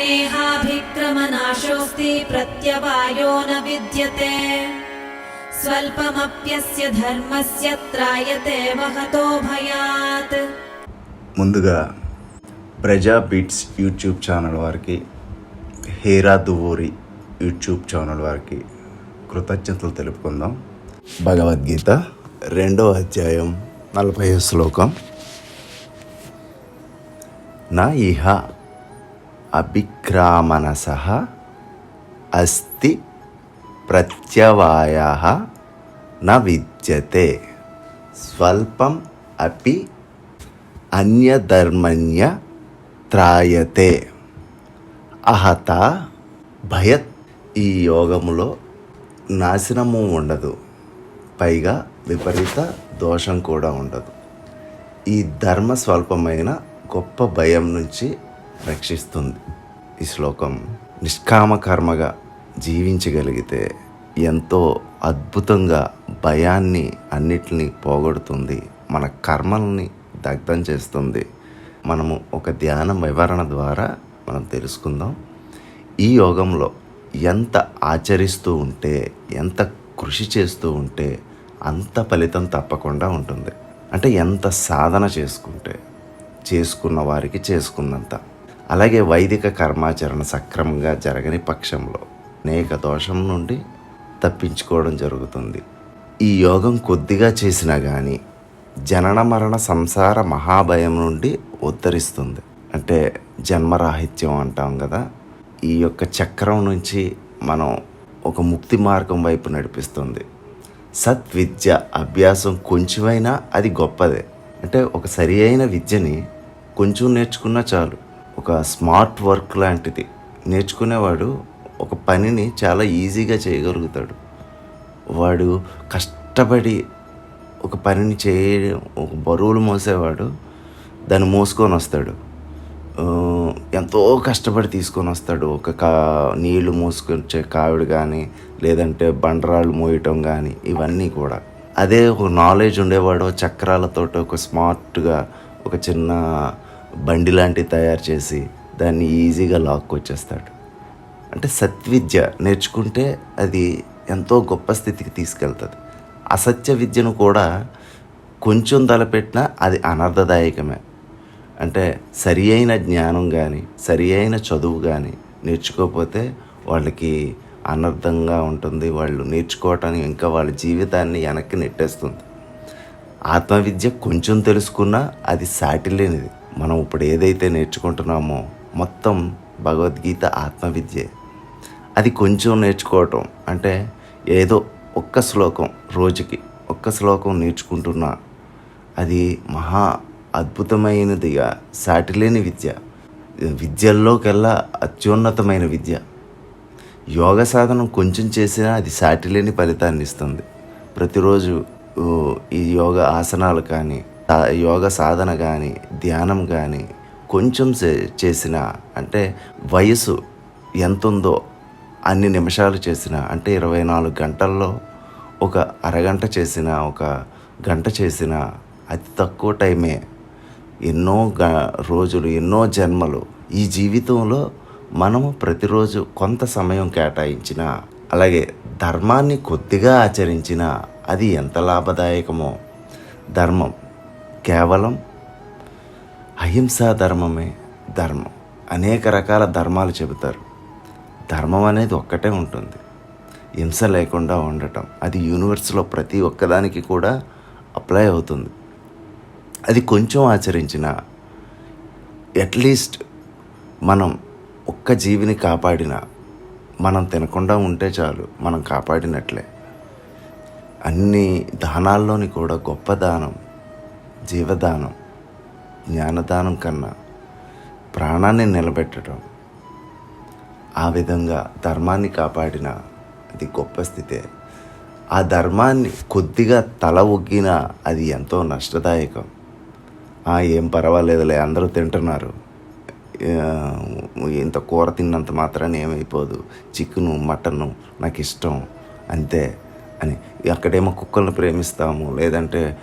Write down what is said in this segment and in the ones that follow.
नेहाभिक्रमनाशोऽस्ति प्रत्यवायो न विद्यते स्वल्पमप्यस्य धर्मस्य त्रायते महतो भयात् ముందుగా ప్రజా బిట్స్ యూట్యూబ్ ఛానల్ వారికి హేరా దువూరి యూట్యూబ్ ఛానల్ వారికి కృతజ్ఞతలు తెలుపుకుందాం భగవద్గీత రెండో అధ్యాయం నలభై శ్లోకం నా ఇహ అభిక్రామనస అస్తి ప్రత్యవాయ న విద్యతే. స్వల్పం అపి అన్యధర్మణ్య త్రాయతే. అహత భయత్ ఈ యోగములో నాశనము ఉండదు. పైగా విపరీత దోషం కూడా ఉండదు. ఈ ధర్మ స్వల్పమైన గొప్ప భయం నుంచి రక్షిస్తుంది. ఈ శ్లోకం నిష్కామ కర్మగా జీవించగలిగితే ఎంతో అద్భుతంగా భయాన్ని అన్నిటిని పోగొడుతుంది. మన కర్మల్ని దగ్ధం చేస్తుంది. మనము ఒక ధ్యాన వివరణ ద్వారా మనం తెలుసుకుందాం. ఈ యోగంలో ఎంత ఆచరిస్తూ ఉంటే ఎంత కృషి చేస్తూ ఉంటే అంత ఫలితం తప్పకుండా ఉంటుంది. అంటే ఎంత సాధన చేసుకుంటే చేసుకున్న వారికి చేసుకున్నంత. అలాగే వైదిక కర్మాచరణ సక్రమంగా జరగని పక్షంలో అనేక దోషం నుండి తప్పించుకోవడం జరుగుతుంది. ఈ యోగం కొద్దిగా చేసినా కానీ జనన మరణ సంసార మహాభయం నుండి ఉద్ధరిస్తుంది. అంటే జన్మరాహిత్యం అంటాం కదా ఈ యొక్క చక్రం నుంచి మనం ఒక ముక్తి మార్గం వైపు నడిపిస్తుంది. సద్విద్య అభ్యాసం కొంచెమైనా అది గొప్పదే. అంటే ఒక సరి అయిన విద్యని కొంచెం నేర్చుకున్నా చాలు. ఒక స్మార్ట్ వర్క్ లాంటిది. నేర్చుకునేవాడు ఒక పనిని చాలా ఈజీగా చేయగలుగుతాడు. వాడు కష్టపడి ఒక పనిని చేయ ఒక బరువులు మోసేవాడు దాన్ని మోసుకొని వస్తాడు ఎంతో కష్టపడి తీసుకొని వస్తాడు ఒక కా నీళ్ళు మోసుకొచ్చే కావిడు కానీ లేదంటే బండరాళ్ళు మోయటం కానీ ఇవన్నీ కూడా. అదే ఒక నాలెడ్జ్ ఉండేవాడు చక్రాలతో ఒక స్మార్ట్గా ఒక చిన్న బండి లాంటివి తయారు చేసి దాన్ని ఈజీగా లాక్కొచ్చేస్తాడు. అంటే సత్విద్య నేర్చుకుంటే అది ఎంతో గొప్ప స్థితికి తీసుకెళ్తుంది. అసత్య విద్యను కూడా కొంచెం తలపెట్టినా అది అనర్థదాయకమే అంటే సరి అయిన జ్ఞానం కానీ సరి అయిన చదువు కానీ నేర్చుకోకపోతే వాళ్ళకి అనర్థంగా ఉంటుంది. వాళ్ళు నేర్చుకోవటానికి ఇంకా వాళ్ళ జీవితాన్ని వెనక్కి నెట్టేస్తుంది. ఆత్మవిద్య కొంచెం తెలుసుకున్నా అది సాటిలేనిది మనం ఇప్పుడు ఏదైతే నేర్చుకుంటున్నామో మొత్తం భగవద్గీత ఆత్మవిద్యే. అది కొంచెం నేర్చుకోవటం అంటే ఏదో ఒక్క శ్లోకం రోజుకి ఒక్క శ్లోకం నేర్చుకుంటున్నా అది మహా అద్భుతమైనదిగా సాటిలేని విద్య. విద్యల్లోకెల్లా అత్యున్నతమైన విద్య. యోగ సాధనం కొంచెం చేసినా అది సాటిలేని ఫలితాన్ని ఇస్తుంది. ప్రతిరోజు ఈ యోగ ఆసనాలు కానీ యోగ సాధన కానీ ధ్యానం కానీ కొంచెం చే- చేసిన అంటే వయసు ఎంత ఉందో అన్ని నిమిషాలు చేసిన అంటే ఇరవై నాలుగు గంటల్లో ఒక అరగంట చేసిన ఒక గంట చేసిన అతి తక్కువ టైమే ఎన్నో గ రోజులు ఎన్నో జన్మలు ఈ జీవితంలో మనము ప్రతిరోజు కొంత సమయం కేటాయించిన అలాగే ధర్మాన్ని కొద్దిగా ఆచరించిన అది ఎంత లాభదాయకమో ధర్మం కేవలం అహింసా ధర్మమే ధర్మం. అనేక రకాల ధర్మాలు చెబుతారు. ధర్మం అనేది ఒక్కటే ఉంటుంది. హింస లేకుండా ఉండటం. అది యూనివర్స్లో ప్రతి ఒక్కదానికి కూడా అప్లై అవుతుంది. అది కొంచెం ఆచరించిన అట్లీస్ట్ మనం ఒక్క జీవిని కాపాడిన మనం తినకుండా ఉంటే చాలు మనం కాపాడినట్లే. అన్ని దానాల్లోని కూడా గొప్ప దానం జీవదానం జ్ఞానదానం కన్నా ప్రాణాన్ని నిలబెట్టడం ఆ విధంగా ధర్మాన్ని కాపాడిన అది గొప్ప స్థితే. ఆ ధర్మాన్ని కొద్దిగా తల ఒగ్గినా అది ఎంతో నష్టదాయకం. "ఆ, ఏం పర్వాలేదులే అందరూ తింటున్నారు. ఇంత కూర తిన్నంత మాత్రాన్ని ఏమైపోదు. చికెను మటను నాకు ఇష్టం అంతే అని. అక్కడేమో కుక్కలను ప్రేమిస్తాము లేదంటే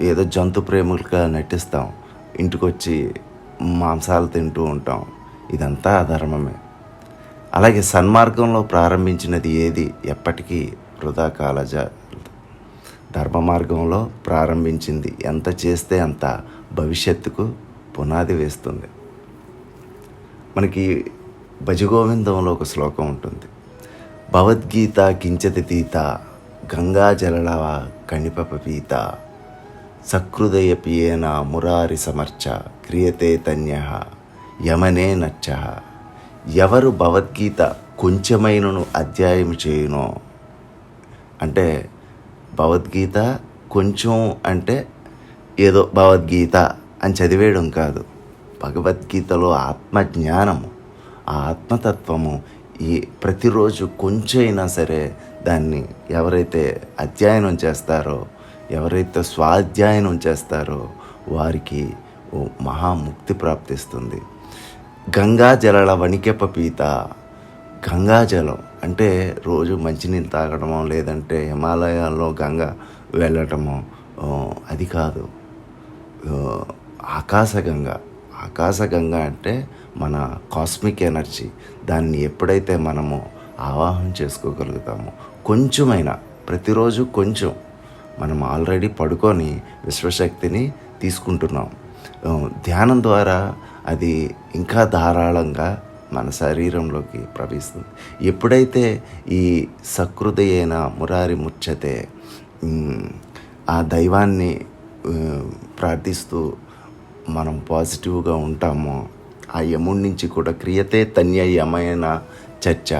ఏదో జంతు ప్రేములుగా నటిస్తాం. ఇంటికి వచ్చి మాంసాలు తింటూ ఉంటాం. ఇదంతా అధర్మమే. అలాగే సన్మార్గంలో ప్రారంభించినది ఏది? ఎప్పటికీ వృధా కాలజ. ధర్మ మార్గంలో ప్రారంభించింది ఎంత చేస్తే అంత భవిష్యత్తుకు పునాది వేస్తుంది. మనకి భజగోవిందంలో ఒక శ్లోకం ఉంటుంది. భగవద్గీత కించతి తీత గంగా కణిపప పీత సకృదయ పియేన మురారి సమర్చ క్రియతే తన్య యమనే నచ్చ. ఎవరు భగవద్గీత కొంచెమైనను అధ్యాయం చేయునో అంటే భగవద్గీత కొంచెం అంటే ఏదో భగవద్గీత అని చదివేయడం కాదు. భగవద్గీతలో ఆత్మజ్ఞానము ఆ ఆత్మతత్వము ఈ ప్రతిరోజు కొంచెం అయినా సరే దాన్ని ఎవరైతే అధ్యయనం చేస్తారో ఎవరైతే స్వాధ్యాయనం చేస్తారో వారికి ఓ మహాముక్తి ప్రాప్తిస్తుంది. గంగా జలల వణికెప పీత గంగాజలం అంటే రోజు మంచినీళ్ళు తాగడమో లేదంటే హిమాలయాల్లో గంగ వెళ్ళటమో అది కాదు. ఆకాశగంగ ఆకాశగంగ అంటే మన కాస్మిక్ ఎనర్జీ. దాన్ని ఎప్పుడైతే మనము ఆవాహం చేసుకోగలుగుతామో కొంచెమైనా ప్రతిరోజు కొంచెం మనం ఆల్రెడీ పడుకొని విశ్వశక్తిని తీసుకుంటున్నాం. ధ్యానం ద్వారా అది ఇంకా ధారాళంగా మన శరీరంలోకి ప్రవహిస్తుంది ఎప్పుడైతే ఈ సకృదయైన మురారి ముచ్చతే ఆ దైవాన్ని ప్రార్థిస్తూ మనం పాజిటివ్గా ఉంటామో ఆ యముడి నుంచి కూడా క్రియతే తన్యయమైన చర్చ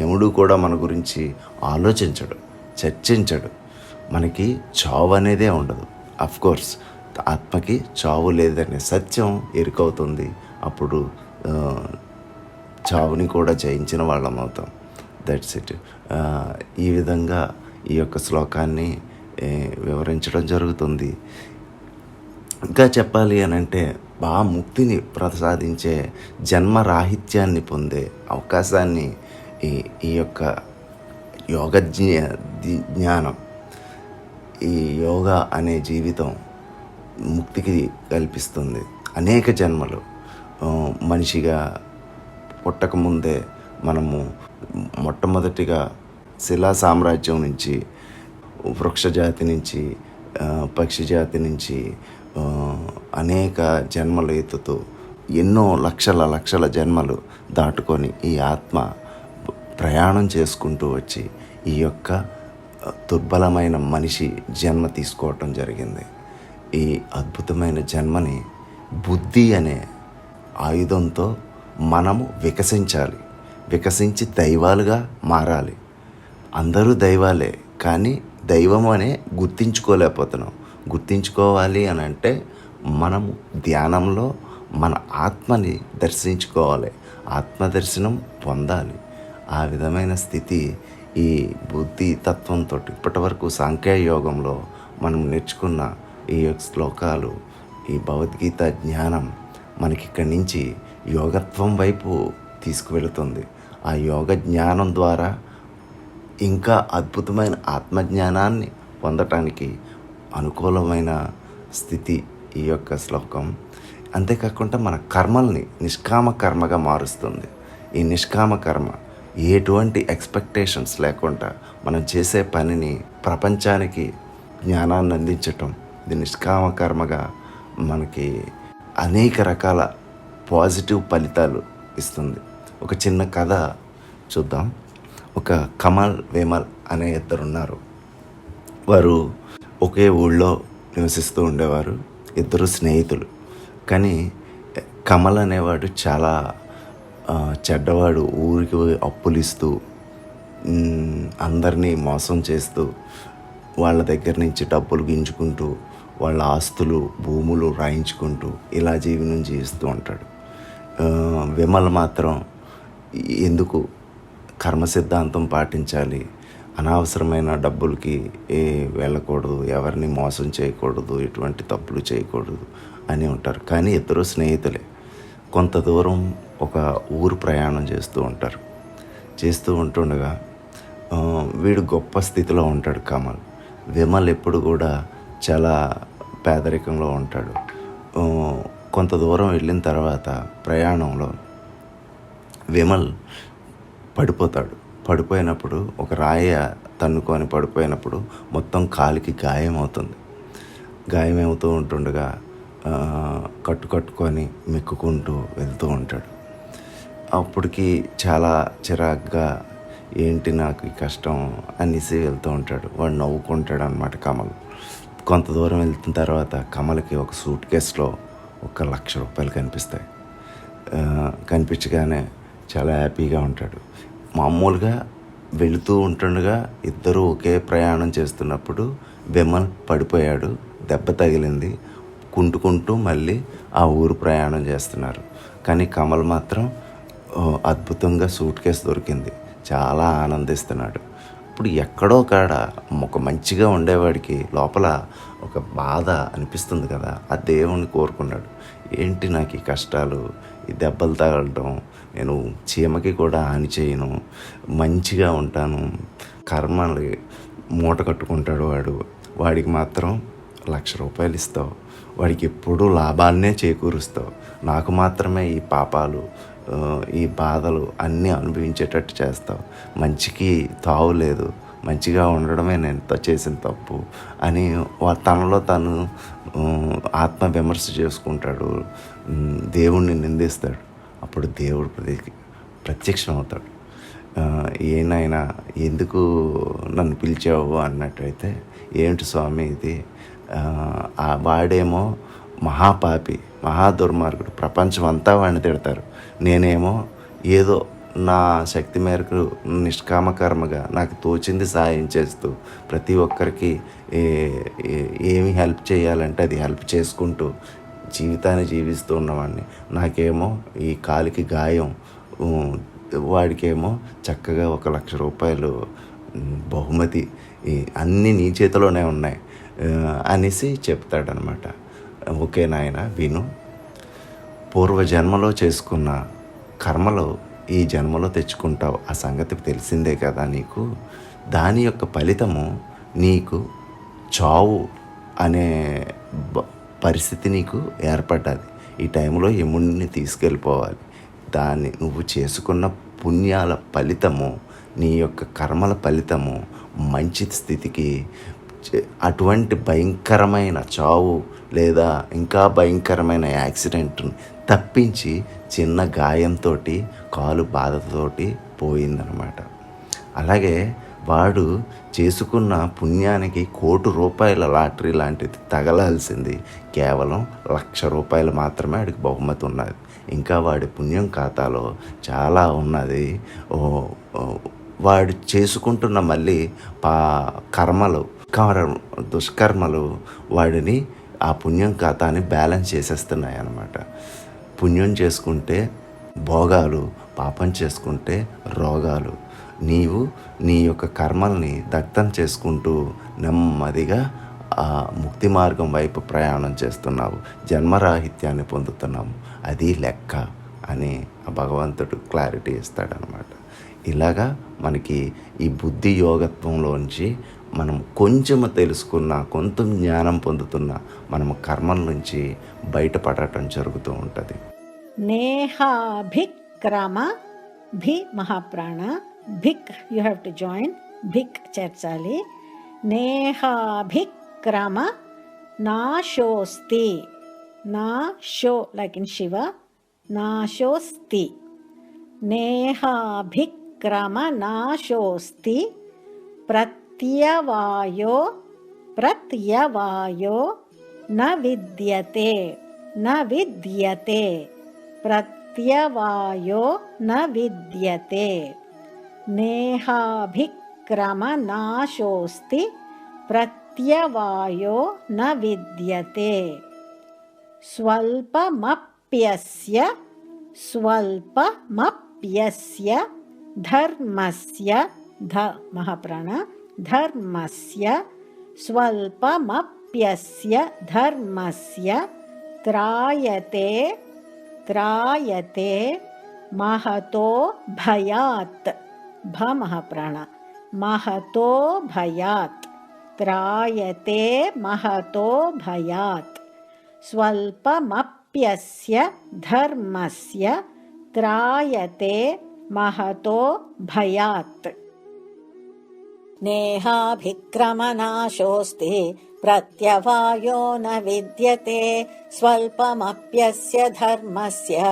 యముడు కూడా మన గురించి ఆలోచించడు చర్చించడు. మనకి చావు అనేదే ఉండదు. కోర్స్ ఆత్మకి చావు లేదనే సత్యం ఎరుకవుతుంది అప్పుడు చావుని కూడా జయించిన వాళ్ళం అవుతాం. దట్స్ ఇట్ ఈ విధంగా ఈ యొక్క శ్లోకాన్ని వివరించడం జరుగుతుంది. ఇంకా చెప్పాలి అని అంటే బాగా ముక్తిని ప్రసాదించే జన్మ రాహిత్యాన్ని పొందే అవకాశాన్ని ఈ ఈ యొక్క యోగ జ్ఞానం ఈ యోగా అనే జీవితం ముక్తికి కల్పిస్తుంది. అనేక జన్మలు మనిషిగా పుట్టకముందే మనము మొట్టమొదటిగా శిలా సామ్రాజ్యం నుంచి వృక్షజాతి నుంచి పక్షి జాతి నుంచి అనేక జన్మలు ఎత్తుతూ ఎన్నో లక్షల లక్షల జన్మలు దాటుకొని ఈ ఆత్మ ప్రయాణం చేసుకుంటూ వచ్చి ఈ యొక్క దుర్బలమైన మనిషి జన్మ తీసుకోవటం జరిగింది. ఈ అద్భుతమైన జన్మని బుద్ధి అనే ఆయుధంతో మనము వికసించాలి. వికసించి దైవాలుగా మారాలి. అందరూ దైవాలే కానీ దైవం అనే గుర్తించుకోలేకపోతున్నాం. గుర్తించుకోవాలి అని అంటే మనము ధ్యానంలో మన ఆత్మని దర్శించుకోవాలి. ఆత్మ దర్శనం పొందాలి. ఆ విధమైన స్థితి ఈ బుద్ధి తత్వంతో ఇప్పటి వరకు సాంఖ్యయోగంలో మనం నేర్చుకున్న ఈ యొక్క శ్లోకాలు ఈ భగవద్గీత జ్ఞానం మనకి ఇక్కడి నుంచి యోగత్వం వైపు తీసుకువెళుతుంది. ఆ యోగ జ్ఞానం ద్వారా ఇంకా అద్భుతమైన ఆత్మజ్ఞానాన్ని పొందటానికి అనుకూలమైన స్థితి ఈ యొక్క శ్లోకం. అంతేకాకుండా మన కర్మల్ని నిష్కామ కర్మగా మారుస్తుంది. ఈ నిష్కామ కర్మ ఎటువంటి ఎక్స్పెక్టేషన్స్ లేకుండా మనం చేసే పనిని ప్రపంచానికి జ్ఞానాన్ని అందించటం ఇది నిష్కామ కర్మగా మనకి అనేక రకాల పాజిటివ్ ఫలితాలు ఇస్తుంది. ఒక చిన్న కథ చూద్దాం. ఒక కమల్ వేమల్ అనే ఇద్దరు ఉన్నారు. వారు ఒకే ఊళ్ళో నివసిస్తూ ఉండేవారు. ఇద్దరు స్నేహితులు. కానీ కమల్ అనేవాడు చాలా చెడ్డవాడు ఊరికి అప్పులు ఇస్తూ అందరినీ మోసం చేస్తూ వాళ్ళ దగ్గర నుంచి డబ్బులు గింజుకుంటూ వాళ్ళ ఆస్తులు భూములు రాయించుకుంటూ ఇలా జీవనం జీవిస్తూ ఉంటాడు. విమల విమల్ మాత్రం ఎందుకు కర్మ సిద్ధాంతం పాటించాలి? అనవసరమైన డబ్బులకి ఏ వెళ్ళకూడదు ఎవరిని మోసం చేయకూడదు ఎటువంటి తప్పులు చేయకూడదు అని ఉంటారు. కానీ ఇద్దరు స్నేహితులే. కొంత దూరం ఒక ఊరు ప్రయాణం చేస్తూ ఉంటారు. చేస్తూ ఉంటుండగా వీడు గొప్ప స్థితిలో ఉంటాడు కమల్. విమల్ ఎప్పుడు కూడా చాలా పేదరికంలో ఉంటాడు. కొంత దూరం వెళ్ళిన తర్వాత ప్రయాణంలో విమల్ పడిపోతాడు. పడిపోయినప్పుడు ఒక రాయ తన్నుకొని పడిపోయినప్పుడు మొత్తం కాలికి గాయం అవుతుంది గాయమవుతూ ఉంటుండగా కట్టు కట్టుకొని మెక్కుకుంటూ వెళ్తూ ఉంటాడు. అప్పటికి చాలా చిరాగ్గా ఏంటి నాకు ఈ కష్టం? అనేసి వెళ్తూ ఉంటాడు. వాడు నవ్వుకుంటాడు అనమాట కమల్. కొంత దూరం వెళ్తున్న తర్వాత కమల్కి ఒక సూట్ కేసులో ఒక లక్ష రూపాయలు కనిపిస్తాయి. కనిపించగానే చాలా హ్యాపీగా ఉంటాడు. మామూలుగా వెళుతూ ఉంటుండగా ఇద్దరు ఒకే ప్రయాణం చేస్తున్నప్పుడు విమల్ పడిపోయాడు దెబ్బ తగిలింది కుంటుకుంటూ మళ్ళీ ఆ ఊరు ప్రయాణం చేస్తున్నారు. కానీ కమల్ మాత్రం అద్భుతంగా సూట్ కేసు దొరికింది. చాలా ఆనందిస్తున్నాడు. ఇప్పుడు ఎక్కడో కాడ ఒక మంచిగా ఉండేవాడికి లోపల ఒక బాధ అనిపిస్తుంది కదా ఆ దేవుణ్ణి కోరుకున్నాడు. ఏంటి నాకు ఈ కష్టాలు? ఈ దెబ్బలు తగలటం? నేను చీమకి కూడా హాని చేయను. మంచిగా ఉంటాను. కర్మలు మూట కట్టుకుంటాడు వాడు. వాడికి మాత్రం లక్ష రూపాయలు ఇస్తావు. వాడికి ఎప్పుడూ లాభాన్నే చేకూరుస్తావు. నాకు మాత్రమే ఈ పాపాలు ఈ బాధలు అన్నీ అనుభవించేటట్టు చేస్తావు. మంచికి తావు లేదు. మంచిగా ఉండడమే నేను త- చేసిన తప్పు అని తనలో తను ఆత్మ విమర్శ చేసుకుంటాడు. దేవుణ్ణి నిందిస్తాడు. అప్పుడు దేవుడు ప్రతి ప్రత్యక్షం అవుతాడు ఏనాయనా ఎందుకు నన్ను పిలిచావు అన్నట్టయితే ఏంటి స్వామి ఇది? ఆ, ఆ వాడేమో మహాపాపి మహా దుర్మార్గుడు ప్రపంచం అంతా వాడిని తిడతారు. నేనేమో ఏదో నా శక్తి మేరకు నిష్కామ కర్మగా నాకు తోచింది సాయం చేస్తూ ప్రతి ఒక్కరికి ఏమి హెల్ప్ చేయాలంటే అది హెల్ప్ చేసుకుంటూ జీవితాన్ని జీవిస్తూ ఉన్నవాడిని నాకేమో ఈ కాలికి గాయం వాడికేమో చక్కగా ఒక లక్ష రూపాయలు బహుమతి అన్నీ నీ చేతిలోనే ఉన్నాయి అనేసి చెప్తాడనమాట ఓకే నాయన విను. పూర్వజన్మలో చేసుకున్న కర్మలో ఈ జన్మలో తెచ్చుకుంటావు. ఆ సంగతి తెలిసిందే కదా నీకు? దాని యొక్క ఫలితము నీకు చావు అనే పరిస్థితి నీకు ఏర్పడ్డది. ఈ టైంలో యముడిని తీసుకెళ్ళిపోవాలి. దాన్ని నువ్వు చేసుకున్న పుణ్యాల ఫలితము నీ యొక్క కర్మల ఫలితము మంచి స్థితికి అటువంటి భయంకరమైన చావు లేదా ఇంకా భయంకరమైన యాక్సిడెంట్ని తప్పించి చిన్న గాయంతో కాలు బాధతోటి పోయిందనమాట. అలాగే వాడు చేసుకున్న పుణ్యానికి కోటి రూపాయల లాటరీ లాంటిది తగలాల్సింది. కేవలం లక్ష రూపాయలు మాత్రమే వాడికి బహుమతి ఉన్నది. ఇంకా వాడి పుణ్యం ఖాతాలో చాలా ఉన్నది. ఓ వాడు చేసుకుంటున్న మళ్ళీ పా కర్మలు దుష్కర్మలు వాడిని ఆ పుణ్యం ఖాతాని బ్యాలెన్స్ చేసేస్తున్నాయి అన్నమాట పుణ్యం చేసుకుంటే భోగాలు పాపం చేసుకుంటే రోగాలు. నీవు నీ యొక్క కర్మల్ని దగ్ధం చేసుకుంటూ నెమ్మదిగా ఆ ముక్తి మార్గం వైపు ప్రయాణం చేస్తున్నావు. జన్మరాహిత్యాన్ని పొందుతున్నాము అది లెక్క అని ఆ భగవంతుడు క్లారిటీ ఇస్తాడనమాట. ఇలాగా మనకి ఈ బుద్ధి యోగత్వంలోంచి మనం కొంచెం తెలుసుకున్న కొంత జ్ఞానం పొందుతున్న మనము కర్మల నుంచి బయటపడటం జరుగుతూ ఉంటుంది. నేహాభిక్రమ భి మహాప్రాణ భిక్ యు హ్యావ్ టు జాయిన్ భిక్ చేర్చాలి. నేహాభిక్రమ నాశోస్తి షో లైక్ ఇన్ శివ నాశోస్తి. నేహాభిక్రమ నాశోస్తి ప్రత్యవాయో ప్రత్యవాయో न विद्यते न विद्यते। प्रत्यवायो न विद्यते। नेहाभिक्रमनाशोऽस्ति प्रत्यवायो न विद्यते। स्वल्पमप्यस्य स्वल्पमप्यस्य धर्मस्य ध महाप्रण धर्मस्य स्वल्पमप् प्राप्यस्य धर्मस्य त्रायते त्रायते महतो भयात्। भमः प्रण। महतो भयात्। त्रायते महतो भयात्। स्वल्पमप्यस्य धर्मस्य त्रायते महतो भयात्। नेहाभिक्रमनाशोऽस्ति। प्रत्यवायो न विद्यते स्वल्पमप्यस्य धर्मस्य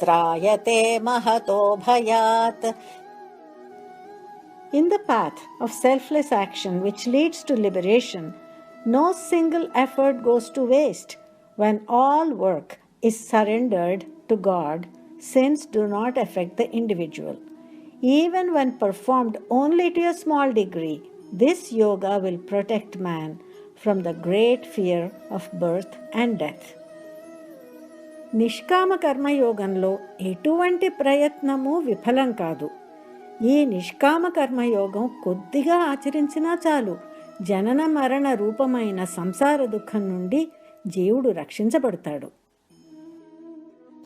त्रायते महतो भयात् In the path of selfless action which leads to liberation, no single effort goes to waste. When all work is surrendered to God, sins do not affect the individual. Even when performed only to a small degree, this yoga will protect man from the great fear of birth and death. నిష్కామ కర్మయోగంలో ఎటువంటి ప్రయత్నము విఫలం కాదు. ఈ నిష్కామ కర్మయోగం కొద్దిగా ఆచరించినా చాలు. జనన మరణ రూపమైన సంసార దుఃఖం నుండి జీవుడు రక్షించబడతాడు.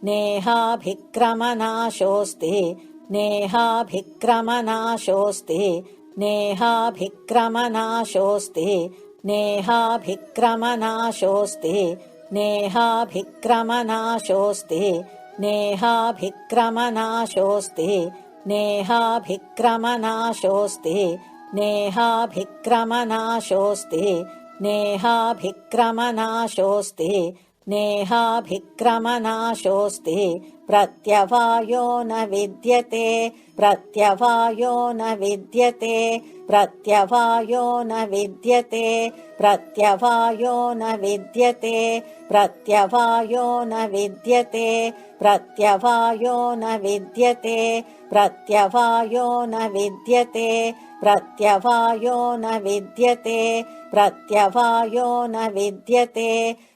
నేహాభిక్రమనాశోస్తి నేహాభిక్రమనాశోస్తి నేహాభిక్రమనాశోస్తి नेहाभिक्रमनाशोऽस्ति। नेहाभिक्रमनाशोऽस्ति। नेहाभिक्रमनाशोऽस्ति। नेहाभिक्रमनाशोऽस्ति। नेहाभिक्रमनाशोऽस्ति। नेहाभिक्रमनाशोऽस्ति। नेहाभिक्रमनाशोऽस्ति प्रत्यवायो न विद्यते प्रत्यवायो न विद्यते प्रत्यवायो न विद्यते प्रत्यवायो न विद्यते प्रत्यवायो न विद्यते प्रत्यवायो न विद्यते प्रत्यवायो न विद्यते प्रत्यवायो न विद्यते प्रत्यवायो न विद्यते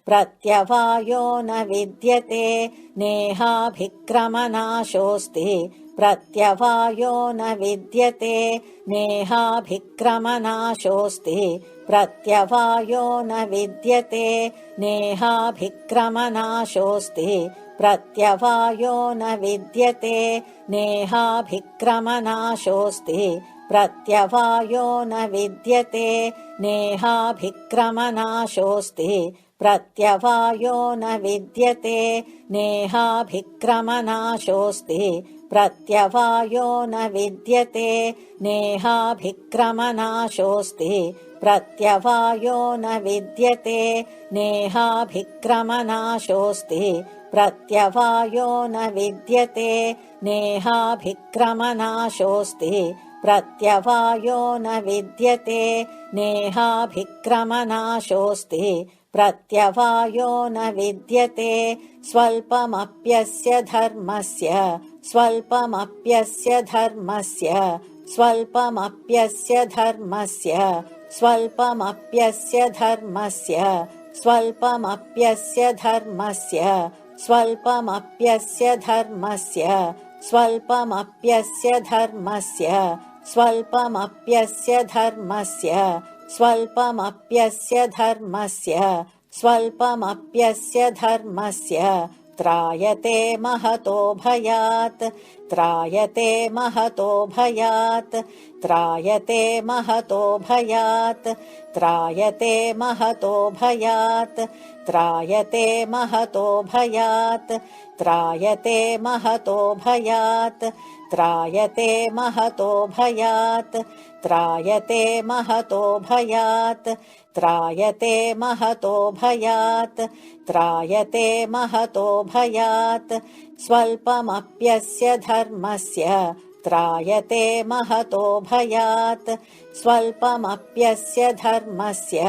प्रत्यवायो न विद्यते नेहाभिक्रमनाशोऽस्ति। प्रत्यवायो न विद्यते। नेहाभिक्रमनाशोऽस्ति। प्रत्यवायो न विद्यते। नेहाभिक्रमनाशोऽस्ति। प्रत्यवायो न विद्यते। नेहाभिक्रमनाशोऽस्ति। प्रत्यवायो न विद्यते। नेहाभिक्रमनाशोऽस्ति प्रत्यवायो न विद्यते नेहाभिक्रमनाशोऽस्ति। प्रत्यवायो न विद्यते नेहाभिक्रमनाशोऽस्ति। प्रत्यवायो न विद्यते नेहाभिक्रमनाशोऽस्ति। प्रत्यवायो न विद्यते नेहाभिक्रमनाशोऽस्ति। प्रत्यवायो न विद्यते नेहाभिक्रमनाशोऽस्ति प्रत्यवायो न विद्यते स्वल्पमप्यस्य धर्मस्य स्वल्पमप्यस्य धर्मस्य स्वल्पमप्यस्य धर्मस्य स्वल्पमप्यस्य धर्मस्य स्वल्पमप्यस्य धर्मस्य स्वल्पमप्यस्य धर्मस्य स्वल्पमप्यस्य धर्मस्य स्वल्पमप्यस्य धर्मस्य स्वल्पमप्यस्य धर्मस्य स्वल्पमप्यस्य धर्मस्य त्रायते महतो भयात् त्रायते महतो भयात् त्रायते महतो भयात् त्रायते महतो भयात् त्रायते महतो भयात् त्रायते महतो भयात् त्रायते महतो भयात् त्रायते महतो भयात् त्रायते महतो भयात् त्रायते महतो भयात् स्वल्पमप्यस्य धर्मस्य त्रायते महतो भयात् स्वल्पमप्यस्य धर्मस्य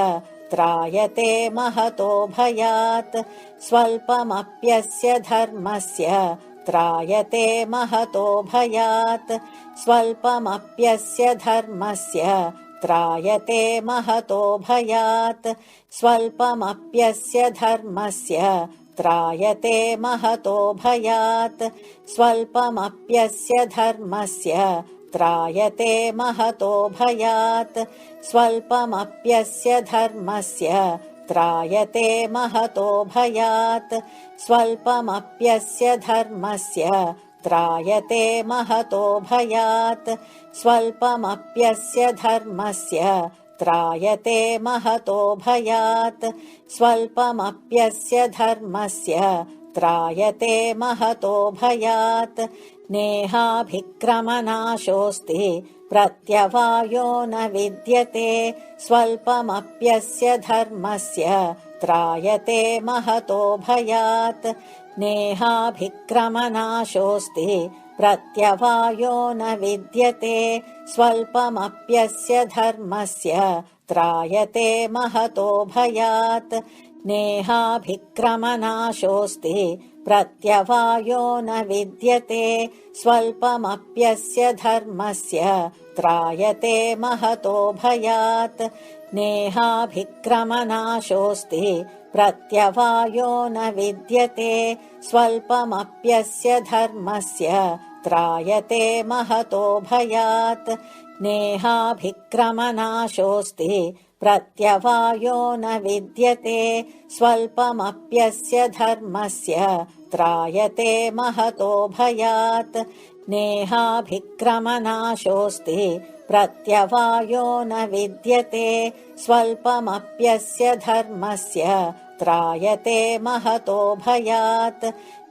त्रायते महतो भयात्। स्वल्पमप्यस्य धर्मस्य त्रायते महतो भयात्। स्वल्पमप्यस्य धर्मस्य त्रायते महतो भयात्। स्वल्पमप्यस्य धर्मस्य त्रायते महतो भयात्। स्वल्पमप्यस्य धर्मस्य त्रायते महतो भयात्। स्वल्पमप्यस्य धर्मस्य त्रायते महतो भयात्। स्वल्पमप्यस्य धर्मस्य त्रायते महतो भयात्। स्वल्पमप्यस्य धर्मस्य त्रायते महतो भयात्। स्वल्पमप्यस्य धर्मस्य त्रायते महतो भयात् नेहाभिक्रमनाशोऽस्ति प्रत्यवायो न विद्यते। स्वल्पमप्यस्य धर्मस्य त्रायते महतो भयात्। नेहाभिक्रमनाशोऽस्ति प्रत्यवायो न विद्यते। स्वल्पमप्यस्य धर्मस्य त्रायते महतो भयात्। नेहाभिक्रमनाशोऽस्ति प्रत्यवायो न विद्यते स्वल्पमप्यस्य धर्मस्य त्रायते महतो भयात्। नेहाभिक्रमनाशोऽस्ति प्रत्यवायो न विद्यते स्वल्पमप्यस्य धर्मस्य त्रायते महतो भयात्। नेहाभिक्रमनाशोऽस्ति प्रत्यवायो न विद्यते स्वल्पमप्यस्य धर्मस्य त्रायते महतो भयात्। नेहाभिक्रमनाशोऽस्ति प्रत्यवायो न विद्यते स्वल्पमप्यस्य धर्मस्य त्रायते महतो भयात्।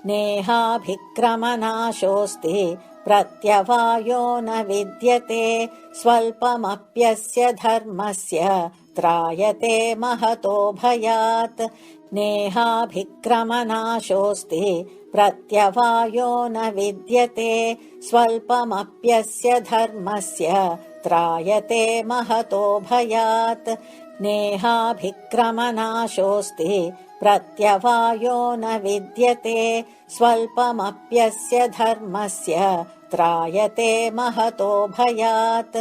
नेहाभिक्रमनाशोऽस्ति प्रत्यवायो न विद्यते स्वल्पमप्यस्य धर्मस्य त्रायते महतो भयात्। नेहाभिक्रमनाशोऽस्ति प्रत्यवायो न विद्यते स्वल्पमप्यस्य धर्मस्य त्रायते महतो भयात्। नेहाभिक्रमनाशोऽस्ति प्रत्यवायो न विद्यते स्वल्पमप्यस्य धर्मस्य त्रायते महतो भयात्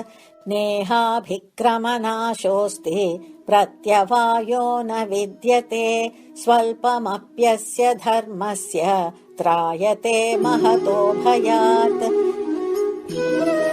नेहाभिक्रमनाशोऽस्ति प्रत्यवायो न विद्यते। स्वल्पमप्यस्य धर्मस्य त्रायते महतो भयात्।